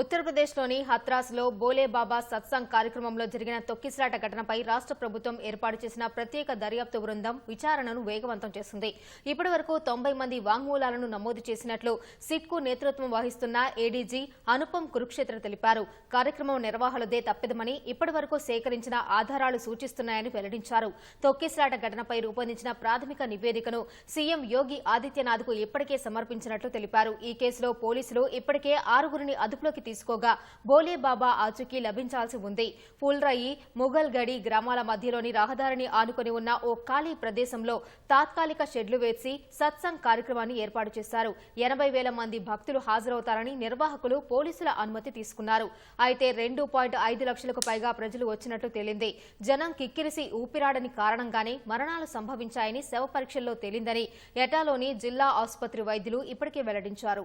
ఉత్తరప్రదేశ్లోని హత్రాస్లో బోలేబాబా సత్సంగ్ కార్యక్రమంలో జరిగిన తొక్కిసలాట ఘటనపై రాష్ట్ర ప్రభుత్వం ఏర్పాటు చేసిన ప్రత్యేక దర్యాప్తు బృందం విచారణను వేగవంతం చేసింది. ఇప్పటి వరకు తొంభై మంది వాంగ్మూలాలను నమోదు చేసినట్లు సిట్కు నేతృత్వం వహిస్తున్న ఏడీజీ అనుపం కురుక్షేత్ర తెలిపారు. కార్యక్రమం నిర్వహణదే తప్పిదమని ఇప్పటి వరకు సేకరించిన ఆధారాలు సూచిస్తున్నాయని వెల్లడించారు. తొక్కిసలాట ఘటనపై రూపొందించిన ప్రాథమిక నివేదికను సీఎం యోగి ఆదిత్యనాథ్కు ఇప్పటికే సమర్పించినట్లు తెలిపారు. ఈ కేసులో పోలీసులు ఇప్పటికే ఆరుగురిని అదుపులోకి తీసుకోగా బోలేబాబా ఆచూకీ లభించాల్సి ఉంది. పుల్రయి ముఘల్ గడి గ్రామాల మధ్యలోని రహదారిని ఆనుకొని ఉన్న ఓ ఖాళీ ప్రదేశంలో తాత్కాలిక షెడ్లు వేసి సత్సంగ్ కార్యక్రమాన్ని ఏర్పాటు చేశారు. ఎనభై వేల మంది భక్తులు హాజరవుతారని నిర్వాహకులు పోలీసుల అనుమతి తీసుకున్నారు. అయితే రెండు పాయింట్ ఐదు లక్షలకు పైగా ప్రజలు వచ్చినట్లు తేలింది. జనం కిక్కిరిసి ఊపిరాడని కారణంగానే మరణాలు సంభవించాయని శవ పరీక్షల్లో తేలిందని ఎటాలోని జిల్లా ఆసుపత్రి వైద్యులు ఇప్పటికే వెల్లడించారు.